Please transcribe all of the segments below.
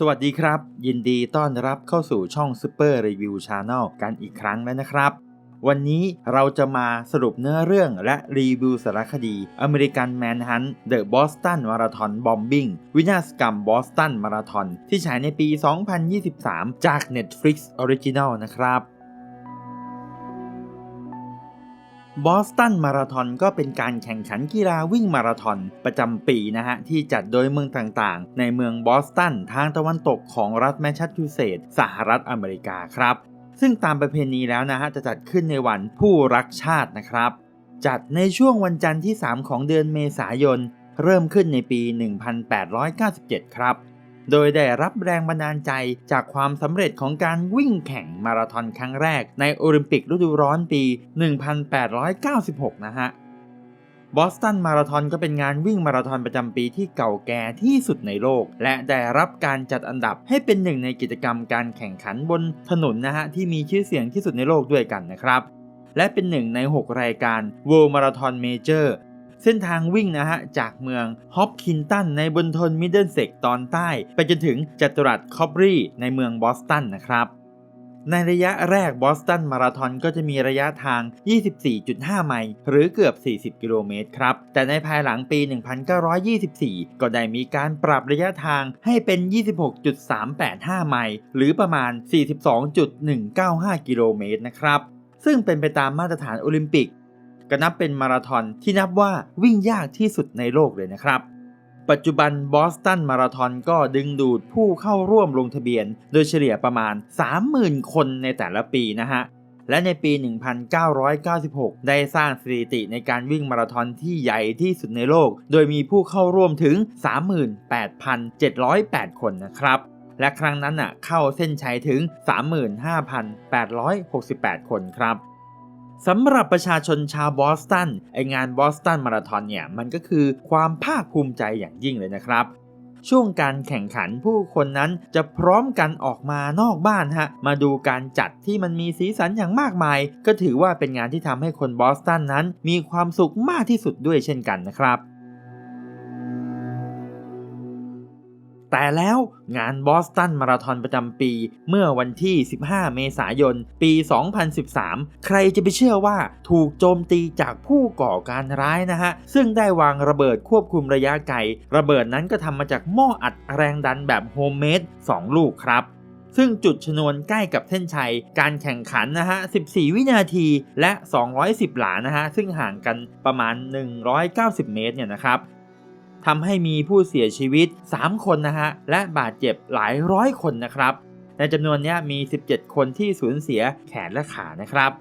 สวัสดีครับ ยินดีต้อนรับเข้าสู่ช่อง Super Review Channel กันอีกครั้งแล้วนะครับ วันนี้เราจะมาสรุปเนื้อเรื่องและรีวิวสารคดี American Manhunt The Boston Marathon Bombing วินาศกรรมบอสตันมาราทอนที่ฉายในปี 2023 จาก Netflix Original นะครับ บอสตันมาราธอนก็เป็นการแข่งขันกีฬาวิ่งมาราธอนประจำปีนะฮะ ที่จัดโดยเมืองต่างๆ ในเมืองบอสตันทางตะวันตกของรัฐแมสซาชูเซตส์สหรัฐอเมริกาครับ ซึ่งตามประเพณีแล้วนะฮะ จะจัดขึ้นในวันผู้รักชาตินะครับ จัดในช่วงวันจันทร์ที่ 3 ของเดือนเมษายน เริ่มขึ้นในปี 1897 ครับ โดยได้รับแรงบันดาลใจจากความสำเร็จของการวิ่งแข่งมาราธอนครั้งแรกในโอลิมปิกฤดูร้อนปี 1896 นะฮะบอสตันมาราธอนก็เป็นงานวิ่งมาราธอนประจำปีที่เก่าแก่ที่สุดในโลก และได้รับการจัดอันดับให้เป็นหนึ่งในกิจกรรมการแข่งขันบนถนนนะฮะที่มีชื่อเสียงที่สุดในโลกด้วยกันนะครับ และเป็นหนึ่งใน 6 รายการ World Marathon Major เส้นทางวิ่งนะฮะจากเมืองฮอปคินตันในบนทนมิดเดิลเซกตอนใต้ ไปจนถึงจัตุรัสคอบรีในเมืองบอสตันนะครับในระยะแรกบอสตันมาราธอนก็จะมีระยะทาง 24.5 ไมล์หรือเกือบ 40 กิโลเมตรครับ แต่ในภายหลังปี 1924 ก็ได้มีการปรับระยะทางให้เป็น 26.385 ไมล์หรือประมาณ 42.195 กิโลเมตรนะครับ ซึ่งเป็นไปตามมาตรฐานโอลิมปิก ก็นับเป็นมาราธอนที่นับว่าวิ่งยากที่สุดในโลกเลยนะครับ ปัจจุบันบอสตันมาราธอนก็ดึงดูดผู้เข้าร่วมลงทะเบียน โดยเฉลี่ยประมาณ 30,000 คนในแต่ละปีนะฮะ และในปี 1996 ได้สร้างสถิติในการวิ่งมาราธอนที่ใหญ่ที่สุดในโลก โดยมีผู้เข้าร่วมถึง 38,708 คนนะครับและครั้งนั้นน่ะเข้าเส้นชัยถึง 35,868 คนครับ สำหรับประชาชนชาวบอสตันไองานบอสตันมาราธอนเนี่ยมันก็คือความภาคภูมิใจอย่างยิ่งเลยนะครับ ช่วงการแข่งขันผู้คนนั้นจะพร้อมกันออกมานอกบ้านฮะมาดูการจัดที่มันมีสีสันอย่างมากมาย ก็ถือว่าเป็นงานที่ทำให้คนบอสตันนั้น มีความสุขมากที่สุดด้วยเช่นกันนะครับ แต่แล้วงานบอสตันมาราธอนประจำปี เมื่อวันที่ 15 เมษายน ปี 2013 ใครจะไปเชื่อว่าถูกโจมตีจากผู้ก่อการร้ายนะฮะ ซึ่งได้วางระเบิดควบคุมระยะไกล ระเบิดนั้นก็ทำมาจากหม้ออัดแรงดันแบบโฮมเมด2 ลูกครับซึ่งจุดชนวนใกล้กับเส้นชัย การแข่งขันนะฮะ 14 วินาทีและ 210 หลานะฮะ ซึ่งห่างกันประมาณ 190 เมตรเนี่ยนะครับ ทำให้มีผู้เสียชีวิต 3 คนนะฮะ และบาดเจ็บหลายร้อยคนนะครับ ในจำนวนนี้มี 17 คนที่สูญเสียแขนและขานะครับ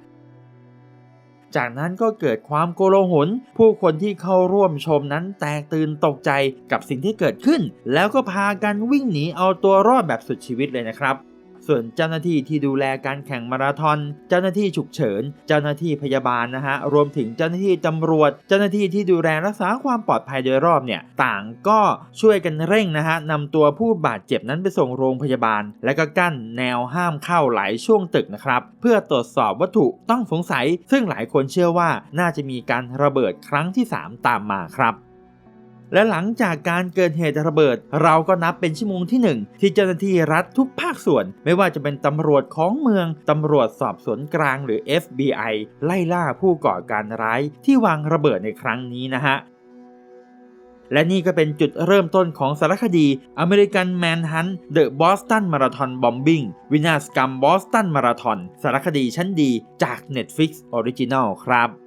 จากนั้นก็เกิดความโกลาหล ผู้คนที่เข้าร่วมชมนั้นแตกตื่นตกใจกับสิ่งที่เกิดขึ้น แล้วก็พากันวิ่งหนีเอาตัวรอดแบบสุดชีวิตเลยนะครับ ส่วนเจ้าหน้าที่ที่ดูแลการแข่งมาราธอน เจ้าหน้าที่ฉุกเฉิน เจ้าหน้าที่พยาบาลนะฮะ รวมถึงเจ้าหน้าที่ตำรวจ เจ้าหน้าที่ที่ดูแลรักษาความปลอดภัยโดยรอบเนี่ย ต่างก็ช่วยกันเร่งนะฮะนำตัวผู้บาดเจ็บนั้นไปส่งโรงพยาบาล และก็กั้นแนวห้ามเข้าหลายช่วงตึกนะครับ เพื่อตรวจสอบวัตถุต้องสงสัย ซึ่งหลายคนเชื่อว่าน่าจะมีการระเบิดครั้งที่ 3 ตามมาครับ และหลังจากการเกิดเหตุระเบิด เราก็นับเป็นชั่วโมงที่ 1 ที่เจ้าหน้าที่รัฐทุกภาคส่วน ไม่ว่าจะเป็นตำรวจของเมือง ตำรวจสอบสวนกลางหรือ FBI ไล่ล่าผู้ก่อการร้ายที่วางระเบิดในครั้งนี้นะฮะและนี่ก็เป็นจุดเริ่มต้นของสารคดี American Manhunt The Boston Marathon Bombing วินาศกรรมบอสตันมาราธอนสารคดีชั้นดีจาก Netflix Original ครับ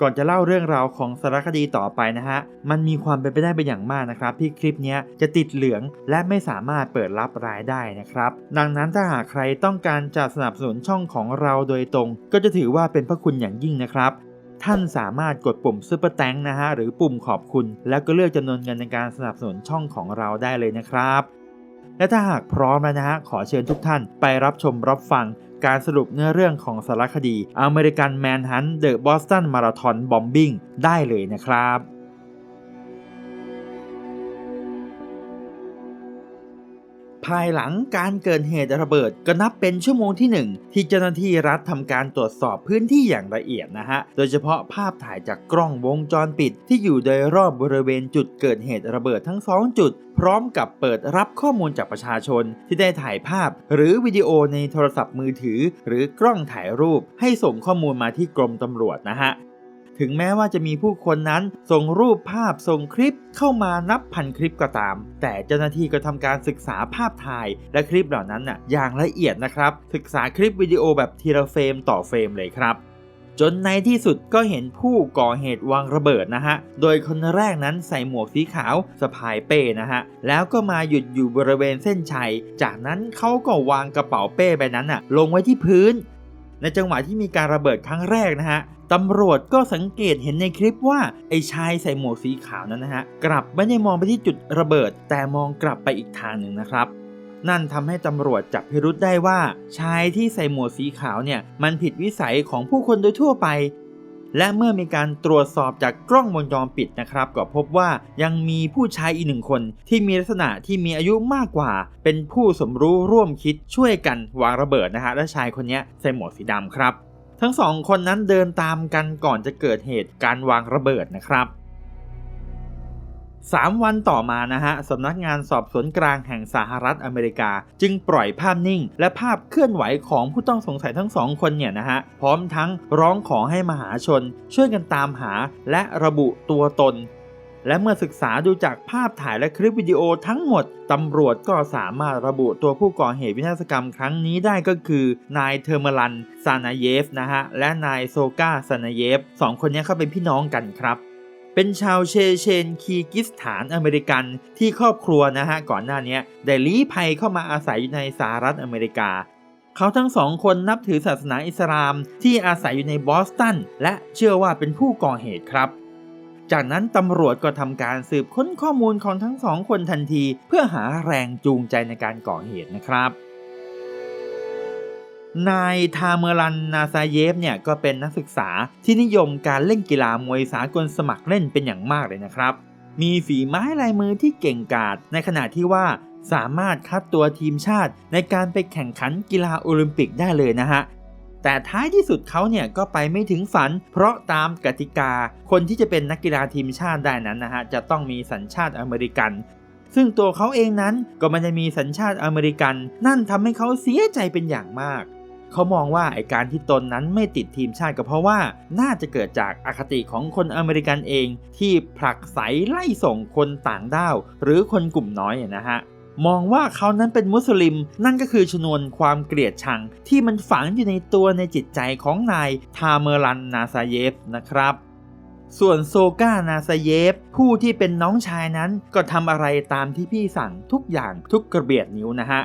ก่อนจะเล่าเรื่องราวของสารคดีต่อไปนะฮะ มันมีความเป็นไปได้เป็นอย่างมากนะครับ ที่คลิปนี้จะติดเหลืองและไม่สามารถเปิดรับรายได้นะครับ ดังนั้นถ้าหากใครต้องการจะสนับสนุนช่องของเราโดยตรง ก็จะถือว่าเป็นพระคุณอย่างยิ่งนะครับท่านสามารถกดปุ่มซุปเปอร์แตงนะฮะหรือปุ่มขอบคุณ แล้วก็เลือกจำนวนเงินในการสนับสนุนช่องของเราได้เลยนะครับ และถ้าหากพร้อมแล้วนะฮะขอเชิญทุกท่านไปรับชมรับฟัง การสรุปเนื้อเรื่องของสารคดี American Manhunt The Boston Marathon Bombing ได้เลยนะครับ ภายหลังการเกิดเหตุระเบิดก็นับเป็นชั่วโมงที่ 1 ที่เจ้าหน้าที่รัฐทำการตรวจสอบพื้นที่อย่างละเอียดนะฮะ โดยเฉพาะภาพถ่ายจากกล้องวงจรปิด ที่อยู่โดยรอบบริเวณจุดเกิดเหตุระเบิดทั้ง 2 จุด พร้อมกับเปิดรับข้อมูลจากประชาชนที่ได้ถ่ายภาพ หรือวิดีโอในโทรศัพท์มือถือ หรือกล้องถ่ายรูป ให้ส่งข้อมูลมาที่กรมตำรวจนะฮะ ถึงแม้ว่าจะมีผู้คนนั้นส่งรูปภาพส่งคลิปเข้ามานับพันคลิปก็ตาม แต่เจ้าหน้าที่ก็ทำการศึกษาภาพถ่าย และคลิปเหล่านั้นน่ะอย่างละเอียดนะครับ ศึกษาคลิปวิดีโอแบบทีละเฟรมต่อเฟรมเลยครับจนในที่สุดก็เห็นผู้ก่อเหตุวางระเบิดนะฮะ โดยคนแรกนั้นใส่หมวกสีขาวสะพายเป้นะฮะ แล้วก็มาหยุดอยู่บริเวณเส้นชัย จากนั้นเขาก็วางกระเป๋าเป้ใบนั้นน่ะลงไว้ที่พื้น ในจังหวะที่มีการระเบิดครั้งแรกนะฮะตำรวจก็สังเกตเห็นในคลิปว่าไอ้ชายใส่หมวกสีขาวนั้นนะฮะกลับไม่ได้มองไปที่จุดระเบิด แต่มองกลับไปอีกทางหนึ่งนะครับ นั่นทำให้ตำรวจจับพิรุษได้ว่า ชายที่ใส่หมวกสีขาวเนี่ยมันผิดวิสัยของผู้คนโดยทั่วไป และเมื่อมีการตรวจสอบจากกล้องวงจรปิดนะครับ ก็พบว่ายังมีผู้ชายอีกหนึ่งคน ที่มีลักษณะที่มีอายุมากกว่า เป็นผู้สมรู้ร่วมคิดช่วยกันวางระเบิดนะฮะและชายคนนี้ใส่หมวกสีดำครับ ทั้งสองคนนั้นเดินตามกันก่อนจะเกิดเหตุการวางระเบิดนะครับ 3 วันต่อมานะฮะสำนักงานสอบสวนกลางแห่งสหรัฐอเมริกา จึงปล่อยภาพนิ่ง และภาพเคลื่อนไหวของผู้ต้องสงสัยทั้งสองคนเนี่ยนะฮะพร้อมทั้งร้องขอให้มหาชน ช่วยกันตามหาและระบุตัวตน และเมื่อศึกษาดูจากภาพถ่ายและคลิปวิดีโอทั้งหมดตำรวจก็สามารถระบุตัวผู้ก่อเหตุวินาศกรรมครั้งนี้ได้ก็คือนายเทอร์มลันซานาเยฟนะฮะและนายโซกาซานาเยฟสองคนนี้เขาเป็นพี่น้องกันครับ เป็นชาวเชเชนคีกิสถานอเมริกันที่ครอบครัวนะฮะก่อนหน้านี้ได้ลี้ภัยเข้ามาอาศัยอยู่ในสหรัฐอเมริกา เขาทั้งสองคนนับถือศาสนาอิสลามที่อาศัยอยู่ในบอสตันและเชื่อว่าเป็นผู้ก่อเหตุครับ จากนั้นตำรวจก็ทำการสืบค้นข้อมูลของทั้งสองคนทันที เพื่อหาแรงจูงใจในการก่อเหตุนะครับ นายทาเมรันนาซาเยฟเนี่ยก็เป็นนักศึกษาที่นิยมการเล่นกีฬามวยสากลสมัครเล่นเป็นอย่างมากเลยนะครับ มีฝีไม้ลายมือที่เก่งกาจในขณะที่ว่าสามารถคัดตัวทีมชาติในการไปแข่งขันกีฬาโอลิมปิกได้เลยนะฮะแต่ท้ายที่สุดเขาเนี่ยก็ไปไม่ถึงฝัน เพราะตามกติกา คนที่จะเป็นนักกีฬาทีมชาติได้นั้นนะฮะจะต้องมีสัญชาติอเมริกัน ซึ่งตัวเขาเองนั้นก็ไม่ได้มีสัญชาติอเมริกัน นั่นทำให้เขาเสียใจเป็นอย่างมาก เขามองว่าไอการที่ตนนั้นไม่ติดทีมชาติก็เพราะว่าน่าจะเกิดจากอาคติของคนอเมริกันเอง ที่ผลักไสไล่ส่งคนต่างด้าว หรือคนกลุ่มน้อยนะฮะมองว่าเขานั้นเป็นมุสลิม นั่นก็คือชนวนความเกลียดชัง ที่มันฝังอยู่ในตัวในจิตใจของนายทาเมรันนาซาเยฟนะครับ ส่วนโซกานาซาเยฟ ผู้ที่เป็นน้องชายนั้นก็ทำอะไรตามที่พี่สั่งทุกอย่างทุกกระเบียดนิ้วนะฮะ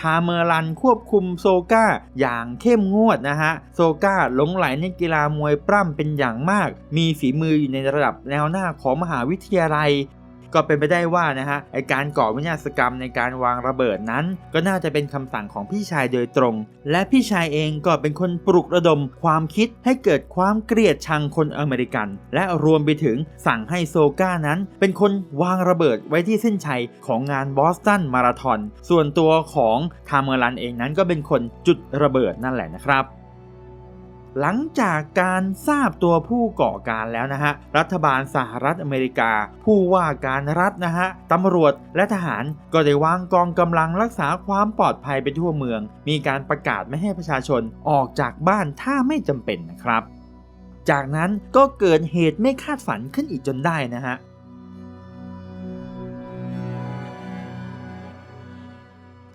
ทาเมรันควบคุมโซกาอย่างเข้มงวดนะฮะ โซกาหลงไหลในกีฬามวยปล้ำเป็นอย่างมาก มีฝีมืออยู่ในระดับแนวหน้าของมหาวิทยาลัย ก็เป็นไปได้ว่านะฮะไอการก่อวินาศกรรมในการวางระเบิดนั้น ก็น่าจะเป็นคำสั่งของพี่ชายโดยตรง และพี่ชายเองก็เป็นคนปลุกระดมความคิดให้เกิดความเกลียดชังคนอเมริกัน และรวมไปถึงสั่งให้โซก้านั้น เป็นคนวางระเบิดไว้ที่เส้นชัยของงานบอสตันมาราธอนส่วนตัวของทามเมอรันเองนั้นก็เป็นคนจุดระเบิดนั่นแหละนะครับ หลังจากการทราบตัวผู้ก่อการแล้วนะฮะ รัฐบาลสหรัฐอเมริกา ผู้ว่าการรัฐนะฮะตำรวจและทหารก็ได้วางกองกำลังรักษาความปลอดภัยไปทั่วเมือง มีการประกาศไม่ให้ประชาชนออกจากบ้านถ้าไม่จำเป็นนะครับ จากนั้นก็เกิดเหตุไม่คาดฝันขึ้นอีกจนได้นะฮะ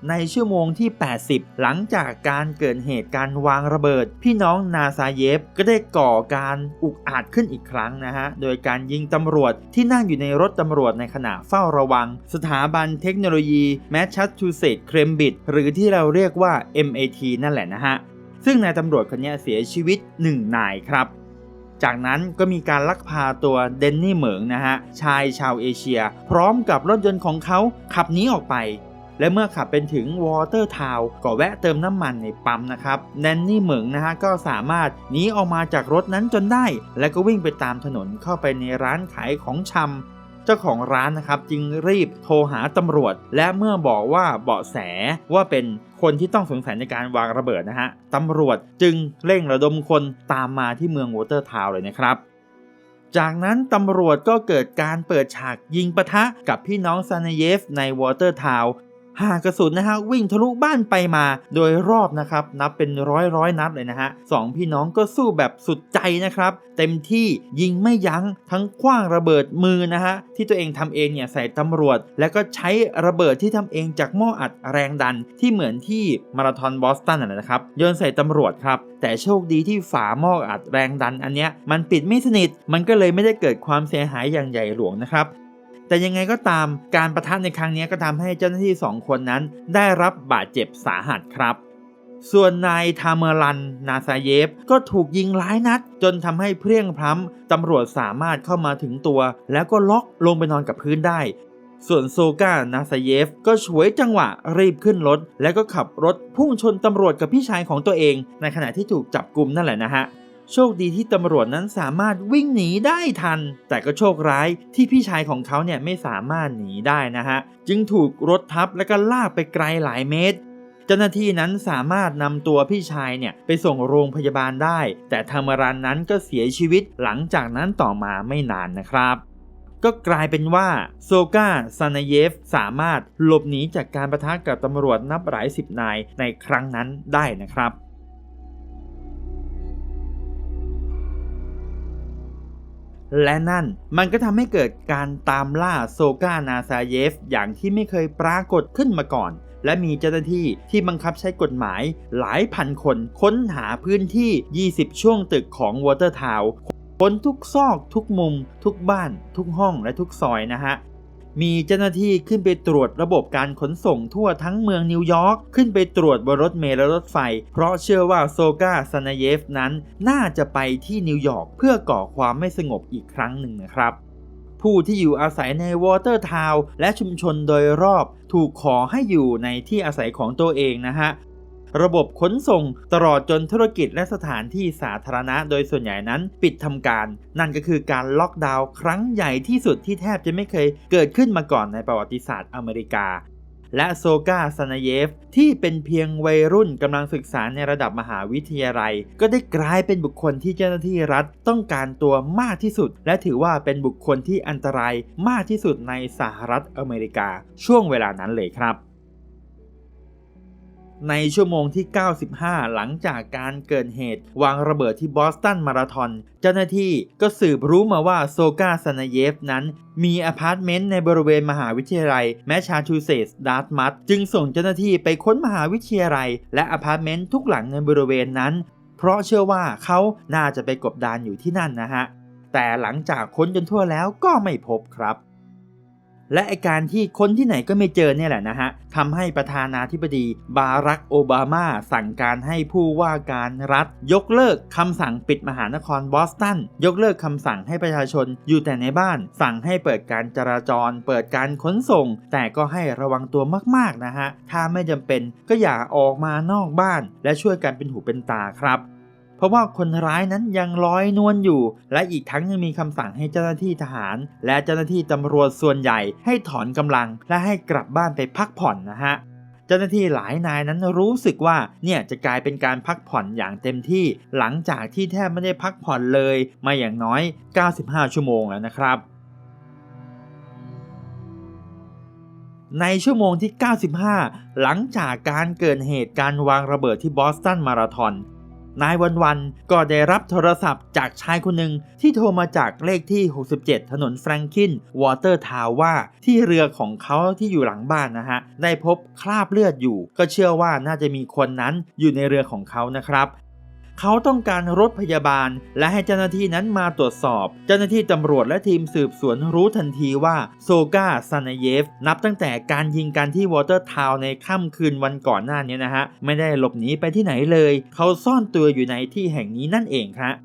ในชั่วโมงที่ 80 หลังจากการเกิดเหตุการวางระเบิด พี่น้องนาซาเยฟก็ได้ก่อการอุกอาจขึ้นอีกครั้งนะฮะ โดยการยิงตำรวจที่นั่งอยู่ในรถตำรวจในขณะเฝ้าระวัง สถาบันเทคโนโลยีแมชชัสชูเซตเครมบิดหรือที่เราเรียกว่า MAT นั่นแหละนะฮะ ซึ่งนายตำรวจคนนี้เสียชีวิต 1 นายครับจากนั้นก็มีการลักพาตัวเดนนี่เหมิงนะฮะ ชายชาวเอเชีย พร้อมกับรถยนต์ของเขาขับหนีออกไป และเมื่อขับเป็นถึงวอเตอร์ทาวก็แวะเติมน้ำมันในปั๊มนะครับแนนนี่เหมิงนะฮะก็สามารถหนีออกมาจากรถนั้นจนได้ และก็วิ่งไปตามถนนเข้าไปในร้านขายของชำเจ้าของร้านนะครับจึงรีบโทรหาตำรวจ และเมื่อบอกว่าเบาะแสว่าเป็นคนที่ต้องสงสัยในการวางระเบิดนะฮะตำรวจจึงเร่งระดมคนตามมาที่เมืองวอเตอร์ทาวเลยนะครับ จากนั้นตำรวจก็เกิดการเปิดฉากยิงปะทะกับพี่น้องซานเยฟในวอเตอร์ทาว หากระสุนนะฮะวิ่งทะลุบ้านไปมาโดยรอบนะครับนับเป็นร้อยร้อยนัดเลยนะฮะสองพี่น้องก็สู้แบบสุดใจนะครับ เต็มที่ยิงไม่ยั้งทั้งคว้างระเบิดมือนะฮะที่ตัวเองทำเองเนี่ยใส่ตำรวจ แล้วก็ใช้ระเบิดที่ทำเองจากหม้ออัดแรงดันที่เหมือนที่มาราธอนบอสตันนะนะครับโยนใส่ตำรวจครับแต่โชคดีที่ฝาหม้ออัดแรงดันอันเนี้ยมันปิดไม่สนิทมันก็เลยไม่ได้เกิดความเสียหายอย่างใหญ่หลวงนะครับ แต่ยังไงก็ตามการประทะในครั้งนี้ก็ทำให้เจ้าหน้าที่ 2 คนนั้น ได้รับบาดเจ็บสาหัสครับ ส่วนนายทาเมรัน นาซาเยฟ ก็ถูกยิงหลายนัด จนทำให้เพลียงพล้ำตำรวจสามารถเข้ามาถึงตัว แล้วก็ล็อกลงไปนอนกับพื้นได้ ส่วนโซกานาซาเยฟ ก็ฉวยจังหวะรีบขึ้นรถ แล้วก็ขับรถพุ่งชนตำรวจกับพี่ชายของตัวเอง ในขณะที่ถูกจับกลุมนั่นแหละนะฮะ โชคดีที่ตำรวจนั้นสามารถวิ่งหนีได้ทัน แต่ก็โชคร้ายที่พี่ชายของเขาเนี่ยไม่สามารถหนีได้นะฮะ จึงถูกรถทับและก็ลากไปไกลหลายเมตร เจ้าหน้าที่นั้นสามารถนำตัวพี่ชายเนี่ยไปส่งโรงพยาบาลได้ แต่ธรรมรันนั้นก็เสียชีวิตหลังจากนั้นต่อมาไม่นานนะครับก็กลายเป็นว่าโซกาซานาเยฟสามารถหลบหนีจากการประทะกับตำรวจนับหลายสิบนายในครั้งนั้นได้นะครับ และนั่นมันก็ทำให้เกิดการตามล่าโซกานาซาเยฟ อย่างที่ไม่เคยปรากฏขึ้นมาก่อน และมีเจ้าหน้าที่ที่บังคับใช้กฎหมายหลายพันคนค้นหาพื้นที่ 20 ช่วงตึกของวอเตอร์ทาวน์ค้นทุกซอกทุกมุม ทุกบ้าน ทุกห้องและทุกซอยนะฮะ มีเจ้าหน้าที่ขึ้นไปตรวจระบบการขนส่งทั่วทั้งเมืองนิวยอร์กขึ้นไปตรวจบนรถเมล์และรถไฟ เพราะเชื่อว่าโซกาซานาเยฟนั้นน่าจะไปที่นิวยอร์กเพื่อก่อความไม่สงบอีกครั้งหนึ่งนะครับผู้ที่อยู่อาศัยในวอเตอร์ทาวน์และชุมชนโดยรอบ ถูกขอให้อยู่ในที่อาศัยของตัวเองนะฮะ ระบบขนส่ง ตลอดจนธุรกิจและสถานที่สาธารณะโดยส่วนใหญ่นั้นปิดทำการ นั่นก็คือการล็อกดาวน์ครั้งใหญ่ที่สุดที่แทบจะไม่เคยเกิดขึ้นมาก่อนในประวัติศาสตร์อเมริกา และโซกาซานาเยฟ ที่เป็นเพียงวัยรุ่นกำลังศึกษาในระดับมหาวิทยาลัย ก็ได้กลายเป็นบุคคลที่เจ้าหน้าที่รัฐต้องการตัวมากที่สุด และถือว่าเป็นบุคคลที่อันตรายมากที่สุดในสหรัฐอเมริกา ช่วงเวลานั้นเลยครับ ในชั่วโมงที่ 95 หลังจากการเกิดเหตุ วางระเบิดที่บอสตันมาราธอน เจ้าหน้าที่ก็สืบรู้มาว่าโซกาซานาเยฟนั้น มีอพาร์ตเมนต์ในบริเวณมหาวิทยาลัยแมชาชูเซตส์ดาร์ตมัตจึงส่งเจ้าหน้าที่ไปค้นมหาวิทยาลัย และอพาร์ตเมนต์ทุกหลังในบริเวณนั้น เพราะเชื่อว่าเขาน่าจะไปกบดานอยู่ที่นั่นนะฮะแต่หลังจากค้นจนทั่วแล้วก็ไม่พบครับ และไอการที่คนที่ไหนก็ไม่เจอเนี่ยแหละนะฮะทำให้ประธานาธิบดีบารักโอบามา สั่งการให้ผู้ว่าการรัฐ ยกเลิกคำสั่งปิดมหานครบอสตัน ยกเลิกคำสั่งให้ประชาชนอยู่แต่ในบ้าน สั่งให้เปิดการจราจร เปิดการขนส่ง แต่ก็ให้ระวังตัวมากๆนะฮะถ้าไม่จำเป็นก็อย่าออกมานอกบ้าน และช่วยกันเป็นหูเป็นตาครับ เพราะว่าคนร้ายนั้นยังลอยนวลอยู่ และอีกทั้งยังมีคำสั่งให้เจ้าหน้าที่ทหาร และเจ้าหน้าที่ตำรวจส่วนใหญ่ให้ถอนกำลัง และให้กลับบ้านไปพักผ่อนนะฮะเจ้าหน้าที่หลายนายนั้นรู้สึกว่าเนี่ยจะกลายเป็นการพักผ่อนอย่างเต็มที่ หลังจากที่แทบไม่ได้พักผ่อนเลยมาอย่างน้อย 95 ชั่วโมงแล้วนะครับ ในชั่วโมงที่ 95 หลังจากการเกิดเหตุการวางระเบิดที่บอสตันมาราธอน นายวันวันก็ได้รับโทรศัพท์จากชายคนหนึ่งที่โทรมาจากเลขที่ 67 ถนนแฟรงคิน วอเตอร์ทาวว่าที่เรือของเขาที่อยู่หลังบ้านนะฮะ ได้พบคราบเลือดอยู่ ก็เชื่อว่าน่าจะมีคนนั้นอยู่ในเรือของเขานะครับ เขาต้องการรถพยาบาล และให้เจ้าหน้าที่นั้นมาตรวจสอบ เจ้าหน้าที่ตำรวจและทีมสืบสวนรู้ทันทีว่าโซกาซานเยฟ นับตั้งแต่การยิงกันที่วอเตอร์ทาวในค่ำคืนวันก่อนหน้านี้นะฮะ ไม่ได้หลบหนีไปที่ไหนเลย เขาซ่อนตัวอยู่ในที่แห่งนี้นั่นเองครับ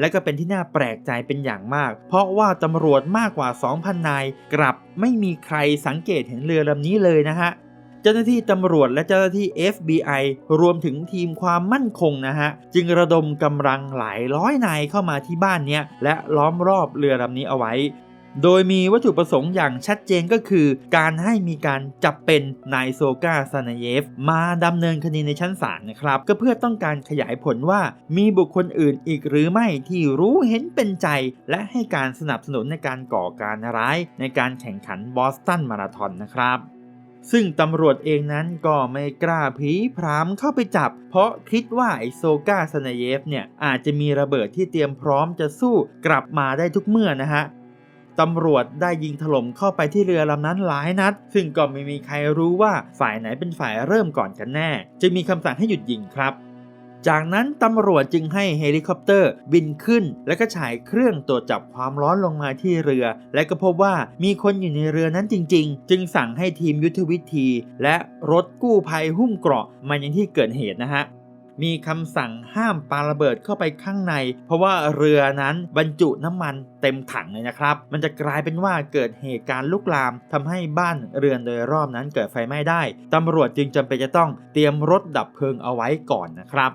และก็เป็นที่น่าแปลกใจเป็นอย่างมาก เพราะว่าตำรวจมากกว่า 2,000 นาย กลับไม่มีใครสังเกตเห็นเรือลำนี้เลยนะฮะ เจ้าหน้าที่ตำรวจและเจ้าหน้าที่ FBI รวมถึงทีมความมั่นคงนะฮะ จึงระดมกำลังหลายร้อยนายเข้ามาที่บ้านเนี้ยและล้อมรอบเรือลำนี้เอาไว้โดยมีวัตถุประสงค์อย่างชัดเจนก็คือ การให้มีการจับเป็นนายโซกาซานาเยฟ มาดำเนินคดีในชั้นศาลนะครับ ก็เพื่อต้องการขยายผลว่ามีบุคคลอื่นอีกหรือไม่ที่รู้เห็นเป็นใจ และให้การสนับสนุนในการก่อการร้ายในการแข่งขันบอสตันมาราธอนนะครับ ซึ่งตำรวจเองนั้นก็ไม่กล้าผีพรามเข้าไปจับ เพราะคิดว่าไอโซกาสนาเยฟเนี่ยอาจจะมีระเบิดที่เตรียมพร้อมจะสู้กลับมาได้ทุกเมื่อนะฮะตำรวจได้ยิงถล่มเข้าไปที่เรือลำนั้นหลายนัด ซึ่งก็ไม่มีใครรู้ว่าฝ่ายไหนเป็นฝ่ายเริ่มก่อนกันแน่ จึงมีคำสั่งให้หยุดยิงครับ จากนั้นตำรวจจึงให้เฮลิคอปเตอร์บินขึ้น และก็ฉายเครื่องตรวจจับความร้อนลงมาที่เรือ และก็พบว่ามีคนอยู่ในเรือนั้นจริง ๆ จึงสั่งให้ทีมยุทธวิธี และรถกู้ภัยหุ้มเกราะมายังที่เกิดเหตุนะฮะมีคำสั่งห้ามปาระเบิดเข้าไปข้างใน เพราะว่าเรือนั้นบรรจุน้ำมันเต็มถังเลยนะครับ มันจะกลายเป็นว่าเกิดเหตุการณ์ลุกลามทำให้บ้านเรือนโดยรอบนั้นเกิดไฟไหม้ได้ตำรวจจึงจำเป็นจะต้องเตรียมรถดับเพลิงเอาไว้ก่อนนะครับ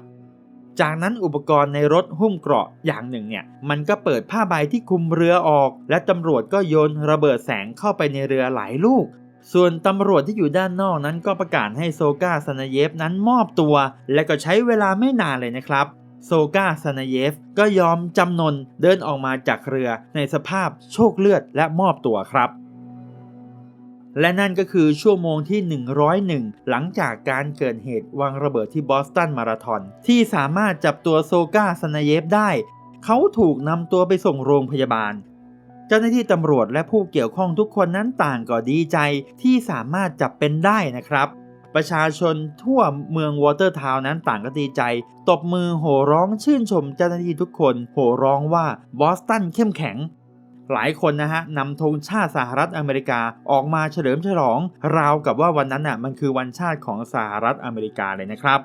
จากนั้นอุปกรณ์ในรถหุ้มเกราะอย่างหนึ่งเนี่ยมันก็เปิดผ้าใบที่คุมเรือออก และตำรวจก็โยนระเบิดแสงเข้าไปในเรือหลายลูก ส่วนตำรวจที่อยู่ด้านนอกนั้นก็ประกาศให้โซกาซานาเยฟนั้นมอบตัว และก็ใช้เวลาไม่นานเลยนะครับโซกาซานาเยฟก็ยอมจำนนเดินออกมาจากเรือในสภาพโชคเลือดและมอบตัวครับ และนั่นก็คือชั่วโมงที่ 101 หลังจากการเกิดเหตุวางระเบิดที่บอสตันมาราธอนที่สามารถจับตัวโซกาซานาเยฟได้ เขาถูกนำตัวไปส่งโรงพยาบาล เจ้าหน้าที่ตำรวจและผู้เกี่ยวข้องทุกคนนั้นต่างก็ดีใจที่สามารถจับเป็นได้นะครับ ประชาชนทั่วเมืองวอเตอร์ทาวน์นั้นต่างก็ดีใจ ตบมือโห่ร้องชื่นชมเจ้าหน้าที่ทุกคน โห่ร้องว่าบอสตันเข้มแข็ง หลายคนนะฮะนำธงชาติสหรัฐอเมริกาออกมาเฉลิมฉลอง ราวกับว่าวันนั้นน่ะมันคือวันชาติของสหรัฐอเมริกาเลยนะครับ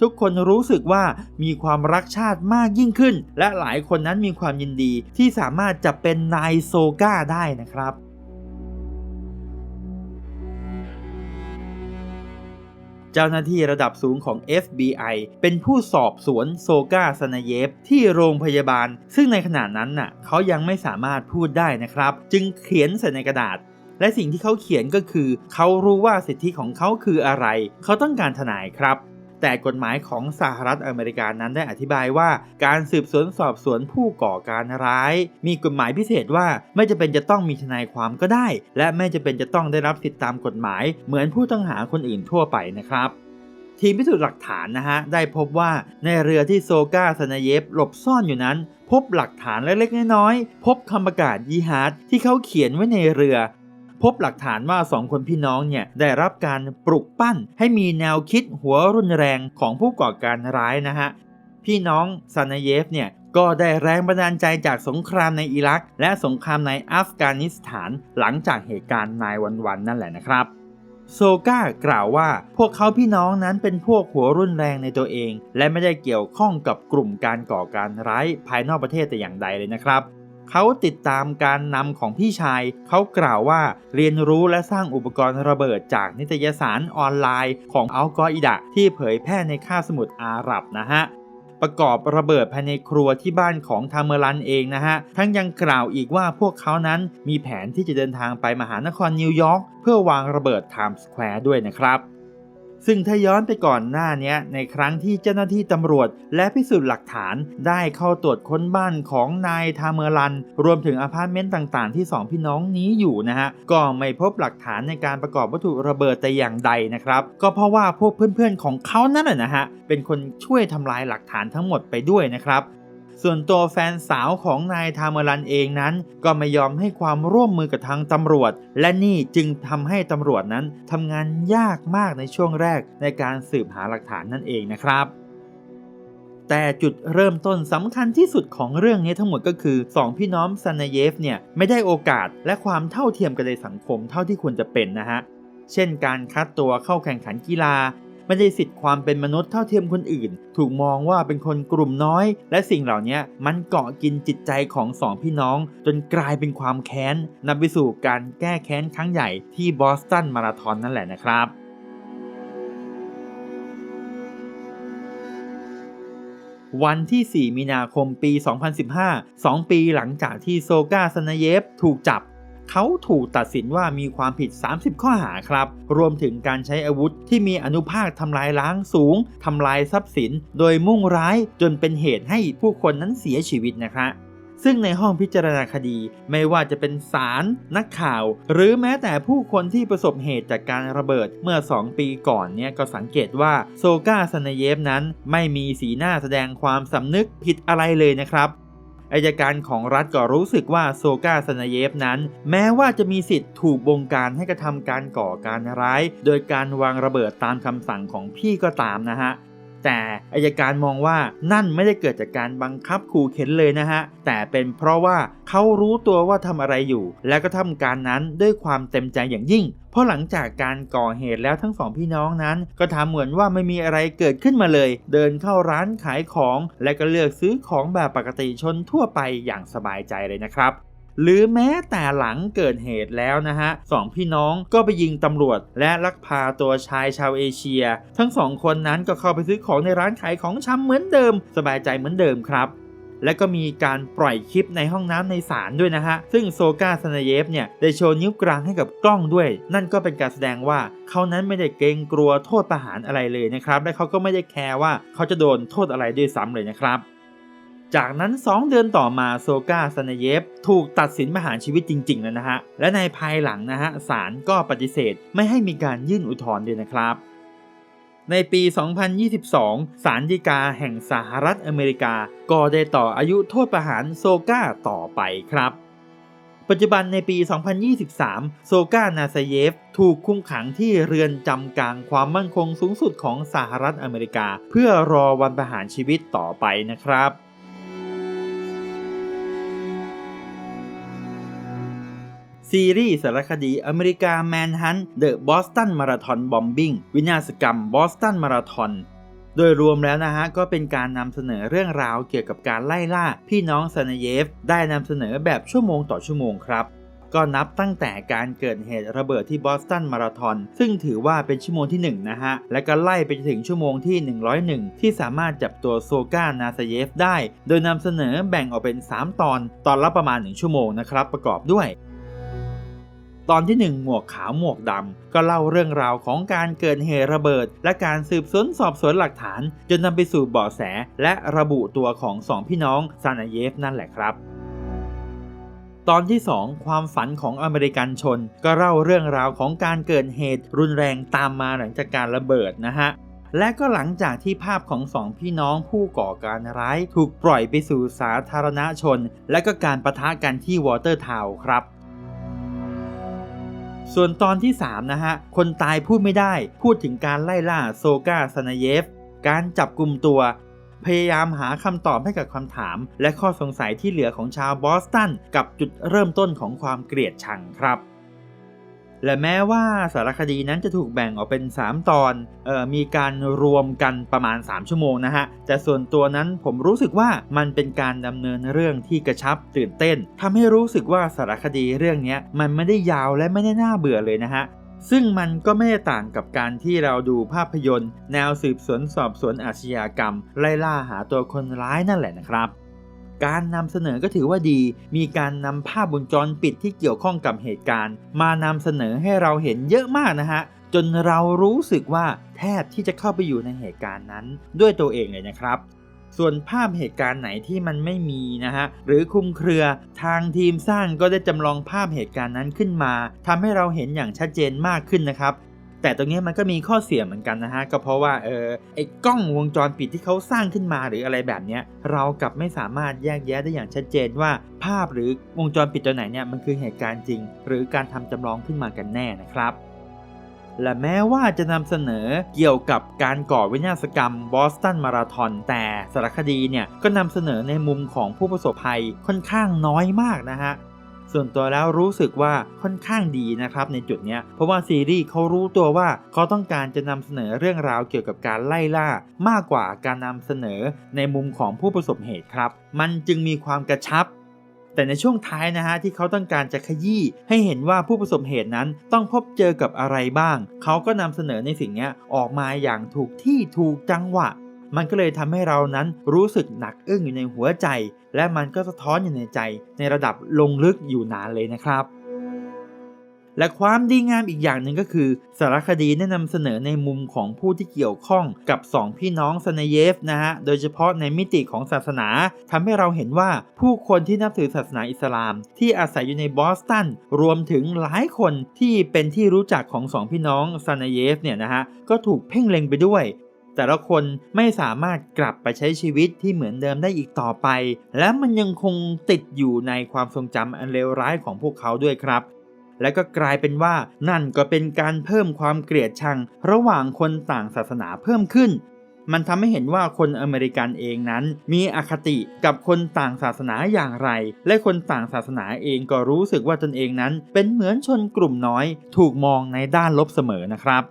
ทุกคนรู้สึกว่ามีความรักชาติมากยิ่งขึ้น และหลายคนนั้นมีความยินดีที่สามารถจะเป็นนายโซก้าได้นะครับ เจ้าหน้าที่ระดับสูงของ FBI เป็นผู้สอบสวนโซกาสนาเยฟที่โรงพยาบาล ซึ่งในขณะนั้นน่ะเขายังไม่สามารถพูดได้นะครับ จึงเขียนใส่ในกระดาษและสิ่งที่เขาเขียนก็คือ เขารู้ว่าสิทธิของเขาคืออะไร เขาต้องการทนายครับ แต่กฎหมายของสหรัฐอเมริกานั้นได้อธิบายว่า การสืบสวนสอบสวนผู้ก่อการร้าย มีกฎหมายพิเศษว่าไม่จะเป็นจะต้องมีทนายความก็ได้ และไม่จะเป็นจะต้องได้รับสิทธิตามกฎหมาย เหมือนผู้ต้องหาคนอื่นทั่วไปนะครับทีมพิสูจน์หลักฐานนะฮะ ได้พบว่าในเรือที่โซกาสนาเยฟหลบซ่อนอยู่นั้น พบหลักฐานเล็กๆน้อยๆพบคำประกาศยีฮาร์ดที่เขาเขียนไว้ในเรือ พบหลักฐานว่าสองคนพี่น้องเนี่ยได้รับการปลุกปั้น ให้มีแนวคิดหัวรุนแรงของผู้ก่อการร้ายนะฮะพี่น้องซานาเยฟเนี่ยก็ได้แรงบันดาลใจจากสงครามในอิรัก และสงครามในอัฟกานิสถานหลังจากเหตุการณ์นายวันๆนั่นแหละนะครับโซก้ากล่าวว่าพวกเขาพี่น้องนั้นเป็นพวกหัวรุนแรงในตัวเอง และไม่ได้เกี่ยวข้องกับกลุ่มการก่อการร้ายภายนอกประเทศแต่อย่างใดเลยนะครับ เขาติดตามการนำของพี่ชาย เขากล่าวว่าเรียนรู้และสร้างอุปกรณ์ระเบิดจากนิตยสารออนไลน์ของอัลกออิดะที่เผยแพร่ในคาบสมุทรอาหรับนะฮะประกอบระเบิดภายในครัวที่บ้านของทามเมรันเองนะฮะ ทั้งยังกล่าวอีกว่าพวกเขานั้นมีแผนที่จะเดินทางไปมหานครนิวยอร์กเพื่อวางระเบิดไทม์สแควร์ด้วยนะครับ ซึ่งถ้าย้อนไปก่อนหน้านี้ในครั้งที่เจ้าหน้าที่ตำรวจ และพิสูจน์หลักฐานได้เข้าตรวจค้นบ้านของนายทาเมอรัน รวมถึงอพาร์ตเมนต์ต่างๆ ที่สองพี่น้องนี้อยู่นะฮะ ก็ไม่พบหลักฐานในการประกอบวัตถุระเบิดแต่อย่างใดนะครับ ก็เพราะว่าพวกเพื่อนๆของเขานั่นแหละนะฮะเป็นคนช่วยทำลายหลักฐานทั้งหมดไปด้วยนะครับ ส่วนตัวแฟนสาวของนายทาเมรันเองนั้น ก็ไม่ยอมให้ความร่วมมือกับทางตำรวจ และนี่จึงทำให้ตำรวจนั้นทำงานยากมากในช่วงแรกในการสืบหาหลักฐานนั่นเองนะครับแต่จุดเริ่มต้นสำคัญที่สุดของเรื่องนี้ทั้งหมดก็คือ 2 พี่น้องซานาเยฟเนี่ยไม่ได้โอกาสและความเท่าเทียมกันในสังคมเท่าที่ควรจะเป็นนะฮะ เช่นการคัดตัวเข้าแข่งขันกีฬา ไม่ได้สิทธิ์ความเป็นมนุษย์เท่าเทียมคนอื่น ถูกมองว่าเป็นคนกลุ่มน้อย และสิ่งเหล่านี้มันเกาะกินจิตใจของสองพี่น้อง จนกลายเป็นความแค้นนำไปสู่การแก้แค้นครั้งใหญ่ที่บอสตันมาราธอนนั่นแหละนะครับวันที่ 4 มีนาคมปี 2015 2 ปีหลังจากที่โซกาซนาเยฟถูกจับ เขาถูกตัดสินว่ามีความผิด 30 ข้อหาครับ รวมถึงการใช้อาวุธที่มีอนุภาคทำลายล้างสูงทำลายทรัพย์สิน โดยมุ่งร้ายจนเป็นเหตุให้ผู้คนนั้นเสียชีวิตนะคะซึ่งในห้องพิจารณาคดีไม่ว่าจะเป็นศาลนักข่าว หรือแม้แต่ผู้คนที่ประสบเหตุจากการระเบิดเมื่อ 2 ปีก่อนเนี่ยก็สังเกตว่าโซกาซานเยฟนั้นไม่มีสีหน้าแสดงความสำนึกผิดอะไรเลยนะครับ อายการของรัฐก็รู้สึกว่าโซกาสนาเยฟนั้น แม้ว่าจะมีสิทธิ์ถูกบงการให้กระทำการก่อการร้าย โดยการวางระเบิดตามคำสั่งของพี่ก็ตามนะฮะ แต่อายการมองว่านั่นไม่ได้เกิดจากการบังคับขู่เข็นเลยนะฮะ แต่เป็นเพราะว่าเขารู้ตัวว่าทำอะไรอยู่ และก็ทำการนั้นด้วยความเต็มใจอย่างยิ่งเพราะหลังจากการก่อเหตุแล้วทั้งสองพี่น้องนั้น ก็ทำเหมือนว่าไม่มีอะไรเกิดขึ้นมาเลย เดินเข้าร้านขายของ และก็เลือกซื้อของแบบปกติชนทั่วไปอย่างสบายใจเลยนะครับ หรือแม้แต่หลังเกิดเหตุแล้วนะฮะสองพี่น้องก็ไปยิงตำรวจ และลักพาตัวชายชาวเอเชีย ทั้งสองคนนั้นก็เข้าไปซื้อของในร้านขายของชำเหมือนเดิม สบายใจเหมือนเดิมครับและก็มีการปล่อยคลิปในห้องน้ำในศาลด้วยนะฮะ ซึ่งโซกาซนาเยฟเนี่ยได้โชว์นิ้วกลางให้กับกล้องด้วย นั่นก็เป็นการแสดงว่าเขานั้นไม่ได้เกรงกลัวโทษประหารอะไรเลยนะครับ และเขาก็ไม่ได้แคร์ว่าเขาจะโดนโทษอะไรด้วยซ้ำเลยนะครับ จากนั้น 2 เดือนต่อมาโซกาซนาเยฟถูกตัดสินประหารชีวิตจริงๆแล้วนะฮะ และในภายหลังนะฮะศาลก็ปฏิเสธไม่ให้มีการยื่นอุทธรณ์ด้วยนะครับในปี 2022 ศาลฎีกาแห่งสหรัฐอเมริกา ก็ได้ต่ออายุโทษประหารโซกาต่อไปครับ ปัจจุบันในปี 2023 โซกานาซาเยฟ ถูกคุมขังที่เรือนจำกลางความมั่นคงสูงสุดของสหรัฐอเมริกา เพื่อรอวันประหารชีวิตต่อไปนะครับ ซีรีส์สารคดีอเมริกาแมนฮันเดอะบอสตันมาราธอนบอมบิงวินาศกรรมบอสตันมาราธอนโดยรวมแล้วนะฮะ ก็เป็นการนำเสนอเรื่องราวเกี่ยวกับการไล่ล่า พี่น้องซานเยฟ ได้นำเสนอแบบชั่วโมงต่อชั่วโมงครับ ก็นับตั้งแต่การเกิดเหตุระเบิดที่บอสตันมาราธอนซึ่งถือว่าเป็นชั่วโมงที่ 1 นะฮะ และก็ไล่ไปถึงชั่วโมงที่ 101 ที่สามารถจับตัวโซกานาซาเยฟได้ โดยนำเสนอแบ่งออกเป็น 3 ตอน ตอนละประมาณ 1 ชั่วโมงนะครับประกอบด้วย ตอนที่ 1 หมวกขาวหมวกดำก็เล่าเรื่องราวของการเกิดเหตุระเบิด และการสืบสวนสอบสวนหลักฐาน จนนำไปสู่เบาะแส และระบุตัวของสองพี่น้องซานาเยฟนั่นแหละครับตอนที่ 2 ความฝันของอเมริกันชน ก็เล่าเรื่องราวของการเกิดเหตุรุนแรงตามมาหลังจากการระเบิดนะฮะ และก็หลังจากที่ภาพของสองพี่น้องผู้ก่อการร้าย ถูกปล่อยไปสู่สาธารณชน และก็การประทะกันที่วอเตอร์ทาวครับ ส่วนตอนที่ 3 นะฮะ คนตายพูดไม่ได้ พูดถึงการไล่ล่าโซกาซานาเยฟ การจับกลุ่มตัว พยายามหาคำตอบให้กับคำถาม และข้อสงสัยที่เหลือของชาวบอสตัน กับจุดเริ่มต้นของความเกลียดชังครับ และแม้ว่าสารคดีนั้นจะถูกแบ่งออกเป็น 3 ตอนออมีการรวมกันประมาณ 3 ชั่วโมงนะฮะ แต่ส่วนตัวนั้นผมรู้สึกว่ามันเป็นการดำเนินเรื่องที่กระชับตื่นเต้นทำให้รู้สึกว่าสารคดีเรื่องนี้มันไม่ได้ยาวและไม่ได้น่าเบื่อเลยนะฮะซึ่งมันก็ไม่ได้ต่างกับการที่เราดูภาพยนตร์ แนวสืบสวนสอบสวนอาชญากรรม ไล่ล่าหาตัวคนร้ายนั่นแหละนะครับ การนำเสนอก็ถือว่าดี มีการนำภาพวงจรปิดที่เกี่ยวข้องกับเหตุการณ์ มานำเสนอให้เราเห็นเยอะมากนะฮะจนเรารู้สึกว่าแทบที่จะเข้าไปอยู่ในเหตุการณ์นั้น ด้วยตัวเองเลยนะครับ ส่วนภาพเหตุการณ์ไหนที่มันไม่มีนะฮะหรือคุมเครือทางทีมสร้างก็ได้จำลองภาพเหตุการณ์นั้นขึ้นมาทำให้เราเห็นอย่างชัดเจนมากขึ้นนะครับ แต่ตรงนี้มันก็มีข้อเสียเหมือนกันนะฮะ ก็เพราะว่าเออไอ้กล้องวงจรปิดที่เขาสร้างขึ้นมาหรืออะไรแบบนี้เรากลับไม่สามารถแยกแยะได้อย่างชัดเจนว่า ภาพหรือวงจรปิดตัวไหนเนี่ยมันคือเหตุการณ์จริง หรือการทำจำลองขึ้นมากันแน่นะครับ และแม้ว่าจะนำเสนอเกี่ยวกับการก่อวินาศกรรมบอสตันมาราธอนแต่สารคดีเนี่ยก็นำเสนอในมุมของผู้ประสบภัยค่อนข้างน้อยมากนะฮะ ส่วนตัวแล้วรู้สึกว่าค่อนข้างดีนะครับในจุดเนี้ยเพราะว่าซีรีส์เขารู้ตัวว่าเขาต้องการจะนำเสนอเรื่องราวเกี่ยวกับการไล่ล่ามากกว่าการนำเสนอในมุมของผู้ประสบเหตุครับ มันจึงมีความกระชับแต่ในช่วงท้ายนะฮะที่เขาต้องการจะขยี้ให้เห็นว่าผู้ประสบเหตุนั้นต้องพบเจอกับอะไรบ้าง เขาก็นำเสนอในสิ่งนี้ออกมาอย่างถูกที่ถูกจังหวะ มันก็เลยทำให้เรานั้นรู้สึกหนักอึ้งอยู่ในหัวใจ และมันก็สะท้อนอยู่ในใจในระดับลงลึกอยู่นานเลยนะครับ และความดีงามอีกอย่างหนึ่งก็คือ สารคดีได้นำเสนอในมุมของผู้ที่เกี่ยวข้องกับสองพี่น้องซานเยฟนะฮะ โดยเฉพาะในมิติของศาสนาทำให้เราเห็นว่าผู้คนที่นับถือศาสนาอิสลาม ที่อาศัยอยู่ในบอสตัน รวมถึงหลายคนที่เป็นที่รู้จักของสองพี่น้องซานเยฟเนี่ยนะฮะก็ถูกเพ่งเล็งไปด้วย แต่ละคนไม่สามารถกลับไปใช้ชีวิตที่เหมือนเดิมได้อีกต่อไป และมันยังคงติดอยู่ในความทรงจำอันเลวร้ายของพวกเขาด้วยครับ และก็กลายเป็นว่านั่นก็เป็นการเพิ่มความเกลียดชัง ระหว่างคนต่างศาสนาเพิ่มขึ้น มันทำให้เห็นว่าคนอเมริกันเองนั้น มีอคติกับคนต่างศาสนาอย่างไร และคนต่างศาสนาเองก็รู้สึกว่าตนเองนั้น เป็นเหมือนชนกลุ่มน้อย ถูกมองในด้านลบเสมอนะครับ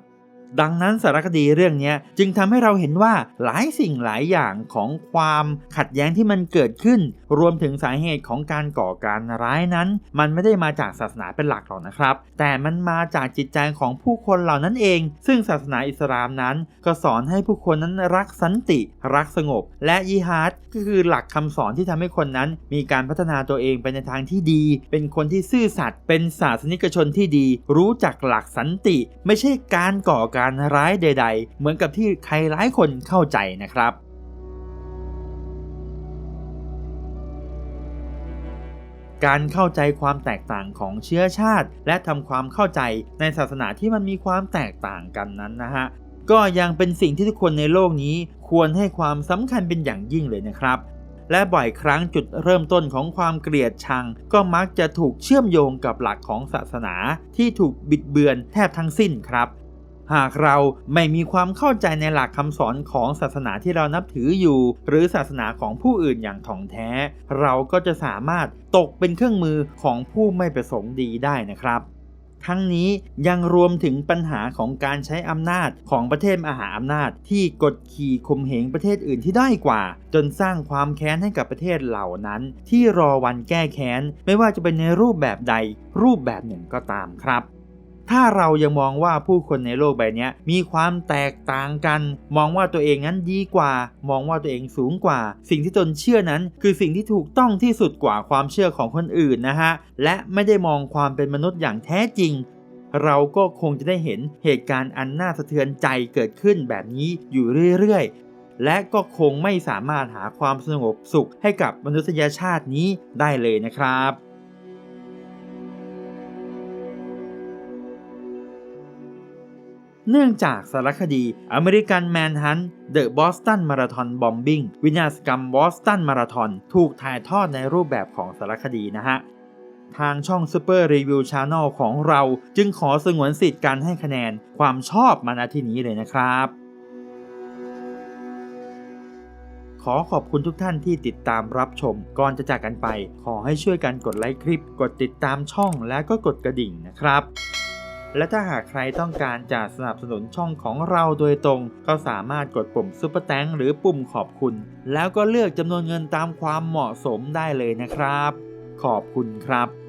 ดังนั้นสารคดีเรื่องนี้จึงทำให้เราเห็นว่าหลายสิ่งหลายอย่างของความขัดแย้งที่มันเกิดขึ้น รวมถึงสาเหตุของการก่อการร้ายนั้น มันไม่ได้มาจากศาสนาเป็นหลักหรอกนะครับ แต่มันมาจากจิตใจของผู้คนเหล่านั้นเอง ซึ่งศาสนาอิสลามนั้น ก็สอนให้ผู้คนนั้นรักสันติ รักสงบ และยิฮาดก็คือหลักคำสอนที่ทำให้คนนั้น มีการพัฒนาตัวเองไปในทางที่ดี เป็นคนที่ซื่อสัตย์เป็นศาสนิกชนที่ดี รู้จักหลักสันติ ไม่ใช่การก่อการการร้ายใด ๆ เหมือนกับที่ใครหลายคนเข้าใจนะครับการเข้าใจความแตกต่างของเชื้อชาติ และทำความเข้าใจในศาสนาที่มันมีความแตกต่างกันนั้นนะฮะก็ยังเป็นสิ่งที่ทุกคนในโลกนี้ควรให้ความสำคัญเป็นอย่างยิ่งเลยนะครับ และบ่อยครั้งจุดเริ่มต้นของความเกลียดชัง ก็มักจะถูกเชื่อมโยงกับหลักของศาสนาที่ถูกบิดเบือนแทบทั้งสิ้นครับ หากเราไม่มีความเข้าใจในหลักคำสอนของศาสนาที่เรานับถืออยู่ หรือศาสนาของผู้อื่นอย่างถ่องแท้ เราก็จะสามารถตกเป็นเครื่องมือของผู้ไม่ประสงค์ดีได้นะครับ ทั้งนี้ยังรวมถึงปัญหาของการใช้อำนาจของประเทศมหาอำนาจ ที่กดขี่ข่มเหงประเทศอื่นที่ด้อยกว่า จนสร้างความแค้นให้กับประเทศเหล่านั้น ที่รอวันแก้แค้น ไม่ว่าจะเป็นในรูปแบบใด รูปแบบหนึ่งก็ตามครับ ถ้าเรายังมองว่าผู้คนในโลกใบนี้มีความแตกต่างกัน มองว่าตัวเองนั้นดีกว่า มองว่าตัวเองสูงกว่า สิ่งที่ตนเชื่อนั้น คือสิ่งที่ถูกต้องที่สุดกว่าความเชื่อของคนอื่นนะฮะ และไม่ได้มองความเป็นมนุษย์อย่างแท้จริง เราก็คงจะได้เห็นเหตุการณ์อันน่าสะเทือนใจเกิดขึ้นแบบนี้อยู่เรื่อยๆ และก็คงไม่สามารถหาความสงบสุขให้กับมนุษยชาตินี้ได้เลยนะครับ เนื่องจากสารคดีอเมริกันแมนฮันเดอะบอสตันมาราธอนบอมบิ g วินาศกรรมบอสตันมาราธอนถูกถ่ายทอดในรูปแบบของสารคดีนะฮะ ทางช่อง Super Review Channel ของเราจึงขอสงวนสิทธิ์การให้คะแนนความชอบมาณที่นี้เลยนะครับ ขอขอบคุณทุกท่านที่ติดตามรับชม ก่อนจะจากกันไป ขอให้ช่วยกันกดไลค์คลิป กดติดตามช่องและก็กดกระดิ่งนะครับ และถ้าหากใครต้องการจะสนับสนุนช่องของเราโดยตรง ก็สามารถกดปุ่มซุปเปอร์แตงหรือปุ่มขอบคุณ แล้วก็เลือกจำนวนเงินตามความเหมาะสมได้เลยนะครับ ขอบคุณครับ